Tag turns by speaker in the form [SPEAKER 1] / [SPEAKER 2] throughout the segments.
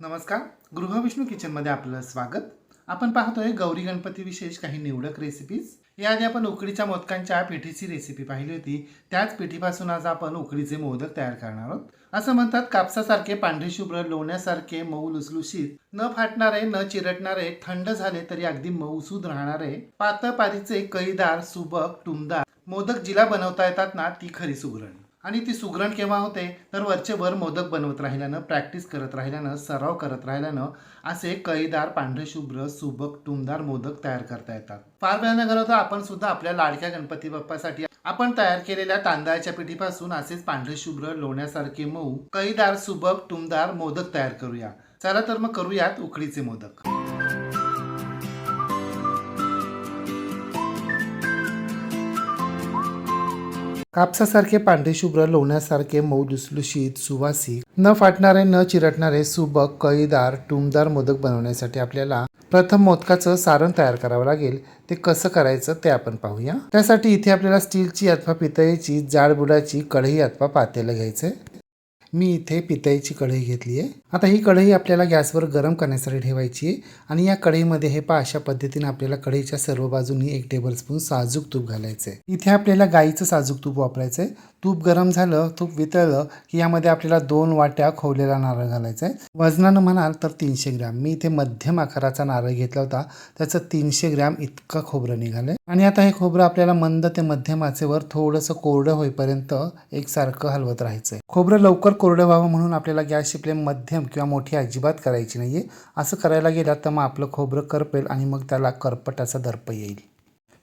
[SPEAKER 1] नमस्कार. गृहविष्णू किचनमध्ये आपलं स्वागत. आपण पाहतोय गौरी गणपती विशेष काही निवडक रेसिपीज याआधी आपण उकडीच्या मोदकांच्या पिठीची रेसिपी पाहिली होती. त्याच पिठीपासून आज आपण उकडीचे मोदक तयार करणार आहोत. असं म्हणतात कापसासारखे पांढरे शुभ्र लोण्यासारखे मऊ लुसलुशीत न फाटणारे न चिरटणारे थंड झाले तरी अगदी मऊसूद राहणारे पातळ पारीचे कैदार सुबक टुमदार मोदक जिला बनवता येतात ना ती खरी सुगरण. आणि ती सुगरण केव्हा होते? तर वरचेवर मोदक बनवत राहिल्यानं प्रॅक्टिस करत राहिल्यानं सराव करत राहिल्यानं असे कळीदार पांढरे शुभ्र सुबक टुमदार मोदक तयार करता येतात. फार वेळ न घालवता आपण सुद्धा आपल्या लाडक्या गणपती बाप्पासाठी आपण तयार केलेल्या तांदळाच्या पिठीपासून असेच पांढरे शुभ्र लोण्यासारखे मऊ कळीदार सुबक टुमदार मोदक तयार करूया. चला तर मग करूयात उकडीचे मोदक. कापसासारखे पांढरे शुभ्र लोण्यासारखे मऊ लुसलुशीत सुवासिक. न फाटणारे न चिरटणारे सुबक कळीदार टुमदार मोदक बनवण्यासाठी आपल्याला प्रथम मोदकाचं सारण तयार करावं लागेल. ते कसं करायचं ते आपण पाहूया. त्यासाठी इथे आपल्याला स्टीलची अथवा पितळेची जाड बुडाची कढई अथवा पातेलं घ्यायचंय. मी इथे पितईची कढई घेतली आहे. आता ही कढई आपल्याला गॅसवर गरम करण्यासाठी ठेवायची आहे आणि या कढईमध्ये हे पा अशा पद्धतीने आपल्याला कढईच्या सर्व बाजूनी एक टेबलस्पून साजूक तूप घालायचं आहे इथे आपल्याला गाईचं साजूक तूप वापरायचं आहे तूप गरम झालं तूप वितळलं की यामध्ये आपल्याला दोन वाट्या खोवलेला नारळ घालायचा आहे वजनानं म्हणाल तर तीनशे ग्रॅम. मी इथे मध्यम आकाराचा नारळ घेतला होता. त्याचं तीनशे ग्रॅम इतकं खोबरं निघालंय. आणि आता हे खोबरं आपल्याला मंद ते मध्यम आचेवर थोडंसं कोरडं होईपर्यंत एकसारखं हलवत राहायचं आहे खोबरं लवकर कोरडं व्हावं म्हणून आपल्याला गॅसची फ्लेम मध्यम किंवा मोठी अजिबात करायची नाही आहे असं करायला गेलं तर मग आपलं खोबरं करपेल आणि मग त्याला करपटाचा दर्प येईल.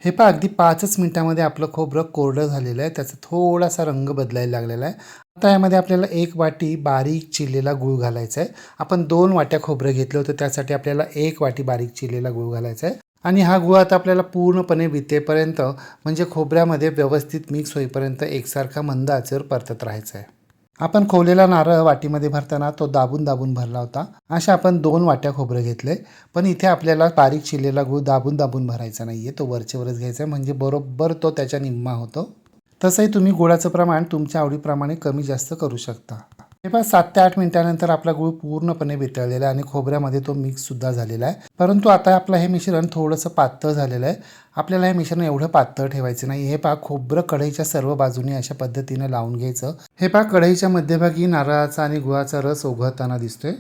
[SPEAKER 1] हे पहा अगदी पाचच मिनिटामध्ये आपलं खोबरं कोरडं झालेलं आहे. त्याचा थोडासा रंग बदलायला लागलेला आहे. आता यामध्ये आपल्याला एक वाटी बारीक चिरलेला गूळ घालायचा आहे. आपण दोन वाट्या खोबरं घेतलं होतं त्यासाठी आपल्याला एक वाटी बारीक चिरलेला गूळ घालायचा आहे. आणि हा गुळ आता आपल्याला पूर्णपणे वितेपर्यंत म्हणजे खोबऱ्यामध्ये व्यवस्थित मिक्स होईपर्यंत एकसारखा मंद आचेवर परतत राहायचा आहे. आपण खोवलेला नारळ वाटीमध्ये भरताना तो दाबून दाबून भरला होता. अशा आपण दोन वाट्या खोबरं घेतले. पण इथे आपल्याला बारीक शिलेला गूळ दाबून दाबून भरायचा नाही आहे तो वरचेवरच घ्यायचा आहे. म्हणजे बरोबर तो त्याच्या निम्मा होतो. तसंही तुम्ही गुळाचं प्रमाण तुमच्या आवडीप्रमाणे कमी जास्त करू शकता. हे पण सात ते आठ मिनिटानंतर आपला गुळ पूर्णपणे वितळलेला आहे आणि खोबऱ्यामध्ये तो मिक्स सुद्धा झालेला आहे. परंतु आता आपलं हे मिश्रण थोडंसं पातळ झालेलं आहे. आपल्याला हे मिश्रण एवढं पातळ ठेवायचं नाही. हे पहा खोबरं कढईच्या सर्व बाजूनी अशा पद्धतीने लावून घ्यायचं. हे पहा कढईच्या मध्यभागी नारळाचा आणि गुळाचा रस ओघळताना दिसतोय.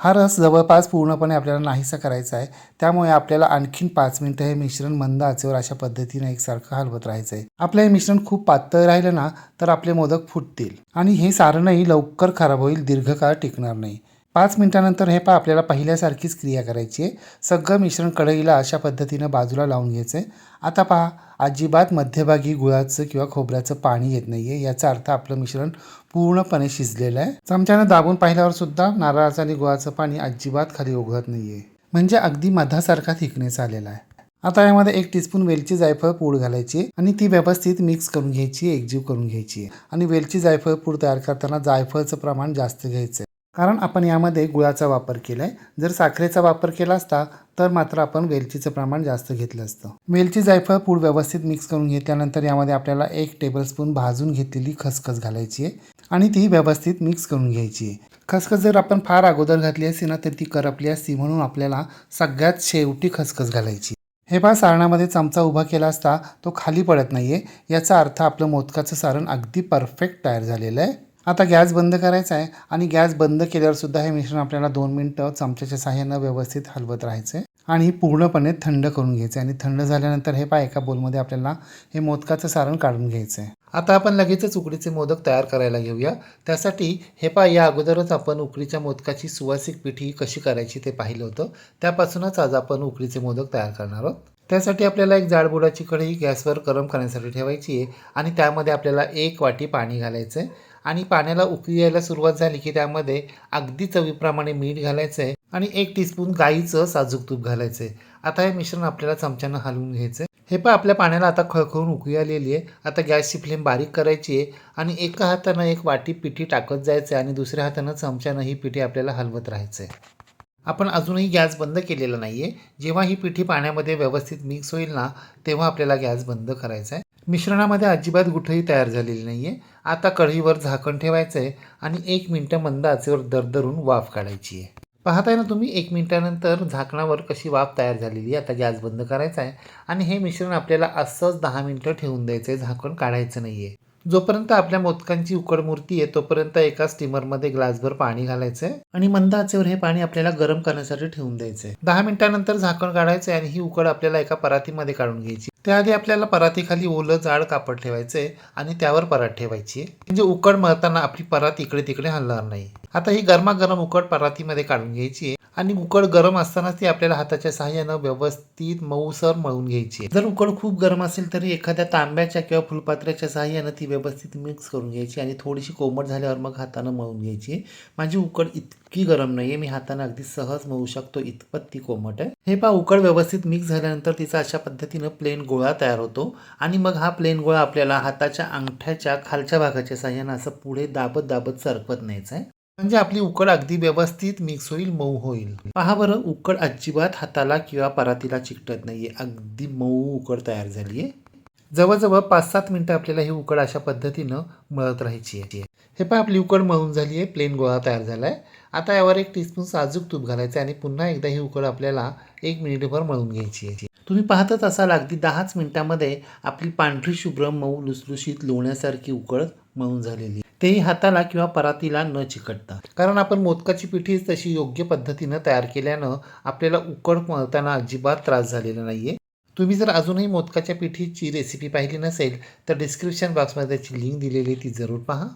[SPEAKER 1] हा रस जवळपास पूर्णपणे आपल्याला नाहीसा करायचा आहे. त्यामुळे आपल्याला आणखीन पाच मिनिटं हे मिश्रण मंद आचेवर अशा पद्धतीने एकसारखं हलवत राहायचं आहे आपलं हे मिश्रण खूप पातळ राहिलं ना तर आपले मोदक फुटतील. आणि हे सारणही लवकर खराब होईल दीर्घकाळ टिकणार नाही. पाच मिनटानंतर हे पहा आपल्याला पहिल्यासारखीच क्रिया करायची आहे. सगळं मिश्रण कढईला अशा पद्धतीनं बाजूला लावून घ्यायचं आहे आता पहा अजिबात मध्यभागी गुळाचं किंवा खोबऱ्याचं पाणी येत नाही आहे याचा अर्थ आपलं मिश्रण पूर्णपणे शिजलेलं आहे. चमच्यानं दाबून पाहिल्यावर सुद्धा नारळाचं आणि गुळाचं पाणी अजिबात खाली ओघळत नाही आहे म्हणजे अगदी मधासारखा थिकनेस आलेला आहे. आता यामध्ये एक टीस्पून वेलची जायफळ पूड घालायची आणि ती व्यवस्थित मिक्स करून घ्यायची एकजीव करून घ्यायची आणि वेलची जायफळ पूड तयार करताना जायफळचं प्रमाण जास्त घ्यायचं आहे कारण आपण यामध्ये गुळाचा वापर केला आहे जर साखरेचा वापर केला असता तर मात्र आपण वेलचीचं प्रमाण जास्त घेतलं असतं. वेलची जायफळ पूड व्यवस्थित मिक्स करून घेतल्यानंतर यामध्ये आपल्याला एक टेबलस्पून भाजून घेतलेली खसखस घालायची आहे आणि ती व्यवस्थित मिक्स करून घ्यायची आहे. खसखस जर आपण फार अगोदर घातली असती ना तर ती करपली असती म्हणून आपल्याला सगळ्यात शेवटी खसखस घालायची हे पहा सारणामध्ये चमचा उभा केला असता तो खाली पडत नाही आहे याचा अर्थ आपलं मोदकाचं सारण अगदी परफेक्ट तयार झालेलं आहे. आता गॅस बंद करायचा आहे आणि गॅस बंद केल्यावरसुद्धा हे मिश्रण आपल्याला दोन मिनटं चमच्याच्या साह्यानं व्यवस्थित हलवत राहायचं आहे आणि पूर्णपणे थंड करून घ्यायचं आहे आणि थंड झाल्यानंतर हे पाय एका बोलमध्ये आपल्याला हे मोदकाचं सारण काढून घ्यायचं आहे आता आपण लगेचच उकडीचे मोदक तयार करायला घेऊया. त्यासाठी हे पा या अगोदरच आपण उकडीच्या मोदकाची सुवासिक पिठी कशी करायची ते पाहिलं होतं. त्यापासूनच आज आपण उकडीचे मोदक तयार करणार आहोत. त्यासाठी आपल्याला एक जाडबुडाची कढई गॅसवर गरम करण्यासाठी ठेवायची आहे. आणि त्यामध्ये आपल्याला एक वाटी पाणी घालायचं आहे आणि पाण्याला उकळी यायला सुरुवात झाली की त्यामध्ये अगदी चवीप्रमाणे मीठ घालायचं आहे आणि एक टीस्पून गाईचं साजूक तूप घालायचं आहे आता हे मिश्रण आपल्याला चमच्यानं हलवून घ्यायचं आहे हे पण आपल्या पाण्याला आता खळखळून उकळी आलेली आहे. आता गॅसची फ्लेम बारीक करायची आहे आणि एका हातानं एक वाटी पिठी टाकत जायचं आहे आणि दुसऱ्या हातानं चमच्यानं ही पिठी आपल्याला हलवत राहायचं आहे आपण अजूनही गॅस बंद केलेला नाही आहे जेव्हा ही पिठी पाण्यामध्ये व्यवस्थित मिक्स होईल ना तेव्हा आपल्याला गॅस बंद करायचा आहे मिश्रणामध्ये अजिबात गुठळी तयार झालेली नाही आहे आता कढईवर झाकण ठेवायचं आहे आणि एक मिनटं मंद आचेवर दरदरून वाफ काढायची आहे पाहताय ना तुम्ही एक मिनटानंतर झाकणावर कशी वाफ तयार झालेली आहे आता गॅस बंद करायचा आहे आणि हे मिश्रण आपल्याला असंच दहा मिनटं ठेवून द्यायचं आहे झाकण काढायचं नाही आहे जोपर्यंत आपल्या मोदकांची उकड मूर्ती आहे तोपर्यंत एका स्टीमरमध्ये ग्लासभर पाणी घालायचंय आणि मंद आचेवर हे पाणी आपल्याला गरम करण्यासाठी ठेवून द्यायचं आहे दहा मिनिटानंतर झाकण काढायचं आणि ही उकड आपल्याला एका परातीमध्ये काढून घ्यायची. त्याआधी आपल्याला परातीखाली ओलं जाड कापड ठेवायचंय आणि त्यावर परात ठेवायची. म्हणजे उकड मळताना आपली परात इकडे तिकडे हलणार नाही. आता ही गरमागरम उकड परातीमध्ये काढून घ्यायची आणि उकड गरम असतानाच ती आपल्याला हाताच्या सहाय्यानं व्यवस्थित मऊसर मळून घ्यायची जर उकड खूप गरम असेल तरी एखाद्या तांब्याच्या किंवा फुलपात्र्याच्या सहाय्यानं ती व्यवस्थित मिक्स करून घ्यायची आणि थोडीशी कोमट झाल्यावर मग हातानं मळून घ्यायची माझी उकड इतकी गरम नाही आहे मी हातानं अगदी सहज मळू शकतो इतपत ती कोमट आहे. हे पा उकड व्यवस्थित मिक्स झाल्यानंतर तिचा अशा पद्धतीनं प्लेन गोळा तयार होतो आणि मग हा प्लेन गोळा आपल्याला हाताच्या अंगठ्याच्या खालच्या भागाच्या सहाय्यानं असं पुढे दाबत दाबत सरकवत न्यायचं आहे. म्हणजे आपली उकड अगदी व्यवस्थित मिक्स होईल मऊ होईल. पहा बरं उकड अजिबात हाताला किंवा परातीला चिकटत नाहीये. अगदी मऊ उकड तयार झाली आहे जवळजवळ पाच सात मिनटं आपल्याला ही उकड अशा पद्धतीनं मळत राहायची आहे. हे पहा आपली उकड मळून झाली आहे प्लेन गोळा तयार झाला आहे आता यावर एक टीस्पून साजूक तूप घालायचं आहे आणि पुन्हा एकदा ही उकड आपल्याला एक मिनिटभर मळून घ्यायची आहे. तुम्ही पाहतच असाल अगदी दहाच मिनिटामध्ये आपली पांढरी शुभ्र मऊ लुसलुशीत लोण्यासारखी उकड मळून झालेली. तेही हाताला किंवा परातीला न चिकटता. कारण आपण मोदकाची पिठीच तशी योग्य पद्धतीनं तयार केल्यानं आपल्याला उकड मळताना अजिबात त्रास झालेला नाहीये. तुम्ही जर अजूनही मोदकाच्या पिठीची रेसिपी पाहिली नसेल तर डिस्क्रिप्शन बॉक्समध्ये त्याची लिंक दिलेली ती जरूर पहा.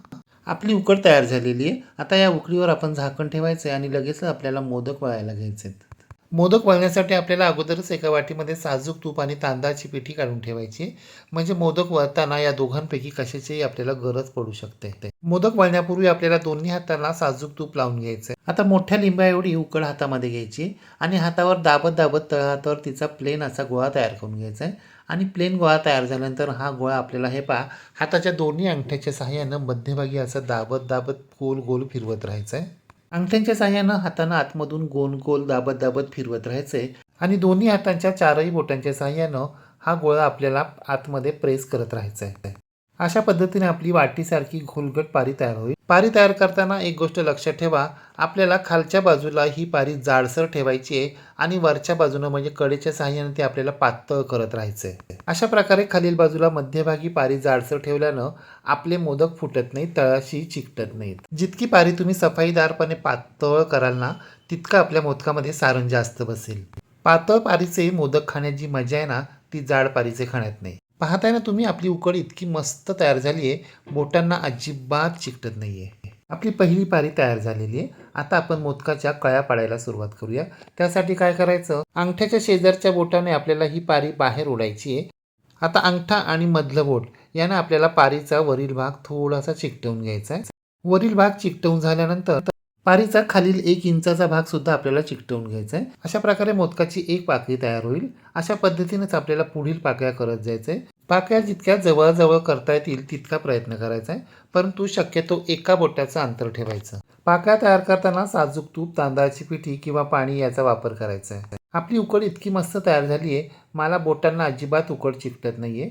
[SPEAKER 1] आपली उकड तयार झालेली आहे. आता या उकडीवर आपण झाकण ठेवायचं आहे आणि लगेच आपल्याला मोदक वळायला घ्यायचे आहेत मोदक वळण्यासाठी आपल्याला अगोदरच एका वाटीमध्ये साजूक तूप आणि तांदळाची पिठी काढून ठेवायची. म्हणजे मोदक वळताना या दोघांपैकी कशाचीही आपल्याला गरज पडू शकते. मोदक वळण्यापूर्वी आपल्याला दोन्ही हाताला साजूक तूप लावून घ्यायचं आता मोठ्या लिंबा एवढी उकड हातामध्ये घ्यायची आणि हातावर दाबत दाबत तळहातावर तिचा प्लेन असा गोळा तयार करून घ्यायचा आहे आणि प्लेन गोळा तयार झाल्यानंतर हा गोळा आपल्याला हे पहा हाताच्या दोन्ही अंगठ्याच्या सहाय्यानं मध्यभागी असं दाबत दाबत गोल गोल फिरवत राहायचं आहे अंगठ्यांच्या साह्यानं हातानं आतमधून गोल गोल दाबत दाबत फिरवत राहायचंय आणि दोन्ही हातांच्या चारही बोटांच्या साह्यानं हा गोळा आपल्याला आतमध्ये प्रेस करत राहायचा आहे. अशा पद्धतीने आपली वाटीसारखी घोलगट पारी तयार होईल. पारी तयार करताना एक गोष्ट लक्षात ठेवा आपल्याला खालच्या बाजूला ही पारी जाडसर ठेवायची आहे आणि वरच्या बाजूनं म्हणजे कडेच्या सहाय्याने ते आपल्याला पातळ करत राहायचंय. अशा प्रकारे खालील बाजूला मध्यभागी पारी जाडसर ठेवल्यानं आपले मोदक फुटत नाहीत तळाशी चिकटत नाहीत. जितकी पारी तुम्ही सफाईदारपणे पातळ कराल ना तितकं आपल्या मोदकामध्ये सारण जास्त बसेल. पातळ पारीचे मोदक खाण्याची मजा आहे ना ती जाड पारीचे खाण्यात नाही. पाहताय ना तुम्ही आपली उकड इतकी मस्त तयार झाली आहे. बोटांना अजिबात चिकटत नाही आहे आपली पहिली पारी तयार झालेली आहे. आता आपण मोदकाच्या कळ्या पाडायला सुरुवात करूया. त्यासाठी काय करायचं? अंगठ्याच्या शेजारच्या बोटाने आपल्याला ही पारी बाहेर ओढायची आहे. आता अंगठा आणि मधलं बोट यानं आपल्याला पारीचा वरील भाग थोडासा चिकटवून घ्यायचा आहे. वरील भाग चिकटवून झाल्यानंतर पारीचा खालील एक इंचाचा भाग सुद्धा आपल्याला चिकटवून घ्यायचा आहे अशा प्रकारे मोदकाची एक पाकळी तयार होईल. अशा पद्धतीनेच आपल्याला पुढील पाकळ्या करत जायचं आहे पाकळ्या जितक्या जवळजवळ करता येतील तितका प्रयत्न करायचा आहे परंतु शक्यतो एका बोटाचं अंतर ठेवायचं. पाकळ्या तयार करताना साजूक तूप तांदळाची पिठी किंवा पाणी याचा वापर करायचा आहे आपली उकड इतकी मस्त तयार झाली आहे मला बोटांना अजिबात उकड चिकटत नाहीये.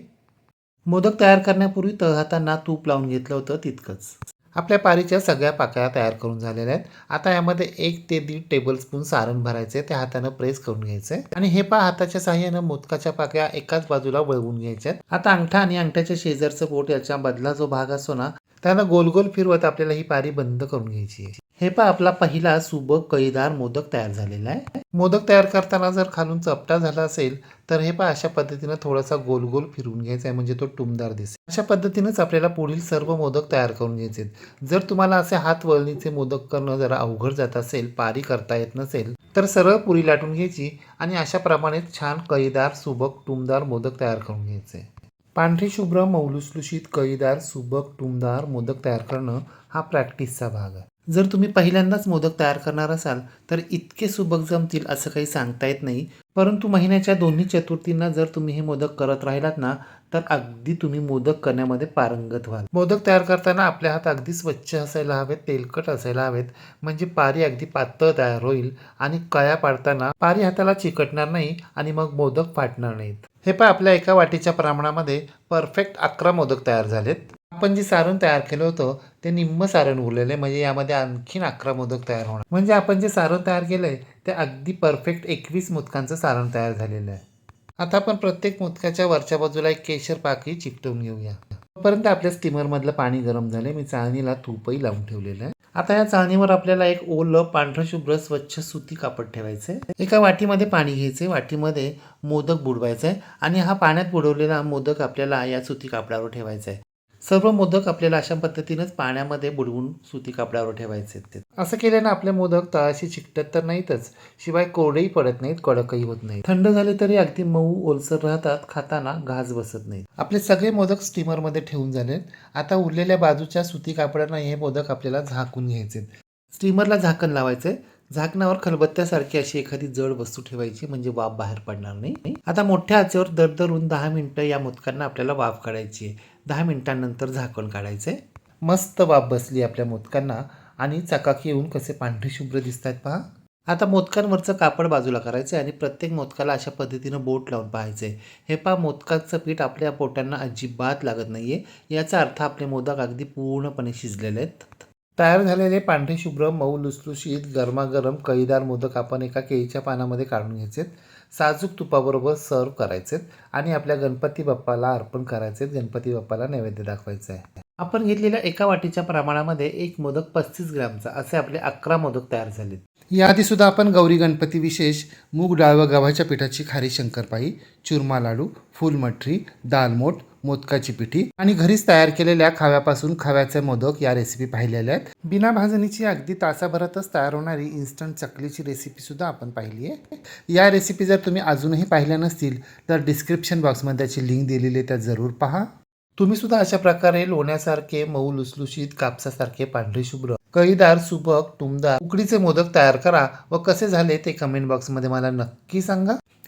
[SPEAKER 1] मोदक तयार करण्यापूर्वी तळहातांना तूप लावून घेतलं होतं तितकंच. आपल्या पारीच्या सगळ्या पाकळ्या तयार करून झालेल्या आहेत. आता यामध्ये एक ते दीड टेबलस्पून सारण भरायचे त्या हातानं प्रेस करून घ्यायचे आणि हे पा हाताच्या साह्यानं मोदकाच्या पाकळ्या एकाच बाजूला वळवून घ्यायच्या आहेत आता अंगठा आणि अंगठ्याच्या शेजारचं बोट याच्या मधला जो भाग असतो ना त्यांना गोल गोल फिरवत आपल्याला ही पारी बंद करून घ्यायची आहे. हे पा आपला पहिला सुबक कळीदार मोदक तयार झालेला आहे. मोदक तयार करताना जर खालून चपटा झाला असेल तर हे पा अशा पद्धतीनं थोडासा गोल गोल फिरवून घ्यायचा आहे म्हणजे तो टुमदार दिसेल. अशा पद्धतीनंच आपल्याला पुढील सर्व मोदक तयार करून घ्यायचे जर तुम्हाला असे हात वळणीचे मोदक करणं जरा अवघड जात असेल पारी करता येत नसेल तर सरळ पुरी लाटून घ्यायची आणि अशा प्रमाणे छान कळीदार सुबक टुमदार मोदक तयार करून घ्यायचे. पांढरी शुभ्र मौलुसलुशीत कळीदार सुबक टुमदार मोदक तयार करणं हा प्रॅक्टिसचा भाग आहे. जर तुम्ही पहिल्यांदाच मोदक तयार करणार असाल तर इतके सुबक जमतील असं काही सांगता येत नाही. परंतु महिन्याच्या दोन्ही चतुर्थींना जर तुम्ही हे मोदक करत राहिलात ना तर अगदी तुम्ही मोदक करण्यामध्ये पारंगत व्हाल. मोदक तयार करताना आपल्या हात अगदी स्वच्छ असायला हवेत तेलकट असायला हवेत म्हणजे पारी अगदी पातळ तयार होईल आणि कळ्या पाडताना पारी हाताला चिकटणार नाही आणि मग मोदक फाटणार नाहीत. हे पण आपल्या एका वाटीच्या प्रमाणामध्ये परफेक्ट अकरा मोदक तयार झालेत. आपण जे सारण तयार केलं होतं ते निम्म सारण उरलेलं आहे. म्हणजे यामध्ये आणखीन अकरा मोदक तयार होणार. म्हणजे आपण जे सारण तयार केलं आहे ते अगदी परफेक्ट एकवीस मोदकांचं सारण तयार झालेलं आहे. आता आपण प्रत्येक मोदकाच्या वरच्या बाजूला एक केशर पाकही चिकटवून घेऊया. तोपर्यंत आपल्या स्टीमरमधलं पाणी गरम झालं मी चाळणीला तूपही लावून ठेवलेलं आहे. आता या चाळणीवर आपल्याला एक ओलं पांढरं शुभ्र स्वच्छ सुती कापड ठेवायचं आहे एका वाटीमध्ये पाणी घ्यायचे वाटीमध्ये मोदक बुडवायचा आहे आणि हा पाण्यात बुडवलेला मोदक आपल्याला या सुती कापडावर ठेवायचा आहे सर्व मोदक आपल्याला अशा पद्धतीनेच पाण्यामध्ये बुडवून सुती कापडावर ठेवायचे आहेत ते. असं केल्यानं आपले मोदक तळाशी चिकटत तर नाहीतच शिवाय कोरडेही पडत नाहीत कडकही होत नाहीत. थंड झाले तरी अगदी मऊ ओलसर राहतात खाताना घास बसत नाही आपले सगळे मोदक स्टीमरमध्ये ठेवून झाले आता उरलेल्या बाजूच्या सुती कापडानं हे मोदक आपल्याला झाकून घ्यायचे स्टीमरला झाकण लावायचे झाकणावर खलबत्त्यासारखी अशी एखादी जड वस्तू ठेवायची म्हणजे वाफ बाहेर पडणार नाही. आता मोठ्या आचेवर दर दरून दहा मिनिटं या मोदकांना आपल्याला वाफ काढायची आहे. दहा मिनिटांनंतर झाकण काढायचं. आहे मस्त वाफ बसली आपल्या मोदकांना. आणि चकाकी येऊन कसे पांढरे शुभ्र दिसत आहेत पहा. आता मोदकांवरचं कापड बाजूला करायचं आहे आणि प्रत्येक मोदकाला अशा पद्धतीनं बोट लावून पाहायचं आहे हे पहा मोदकाचं पीठ आपल्या पोटांना अजिबात लागत नाही आहे याचा अर्थ आपले मोदक अगदी पूर्णपणे शिजलेले आहेत. तयार झालेले पांढरे शुभ्र मऊ लुसलुशीत गरमागरम कळीदार मोदक आपण एका केळीच्या पानामध्ये काढून घ्यायचे साजूक तुपाबरोबर सर्व करायचे आणि आपल्या गणपती बाप्पाला अर्पण करायचे गणपती बाप्पाला नैवेद्य दाखवायचं आहे. आपण घेतलेल्या एका वाटीच्या प्रमाणामध्ये एक मोदक पस्तीस ग्रॅमचा असे आपले अकरा मोदक तयार झालेत. याआधी सुद्धा आपण गौरी गणपती विशेष मूग डाळ व गव्हाच्या पिठाची खारी शंकरपाई चुरमा लाडू फुलमठरी दालमोट मोदकाची पिठी आणि घरीच तयार केलेल्या खाव्यापासून खाव्याचे मोदक या रेसिपी पाहिलेल्या आहेत. बिना भाजणीची अगदी तासाभरातच तयार होणारी इन्स्टंट चकलीची रेसिपी सुद्धा आपण पाहिली आहे. या रेसिपी जर तुम्ही अजूनही पाहिल्या नसतील तर डिस्क्रिप्शन बॉक्समध्ये त्याची लिंक दिलेली आहे त्या जरूर पहा. तुम्ही सुद्धा अशा प्रकारे लोण्यासारखे मऊ लुसलुशीत कापसासारखे पांढरे शुभ्र कळीदार सुबक तुमदार उकडीचे मोदक तयार करा व कसे झाले ते कमेंट बॉक्समध्ये मला नक्की सांगा.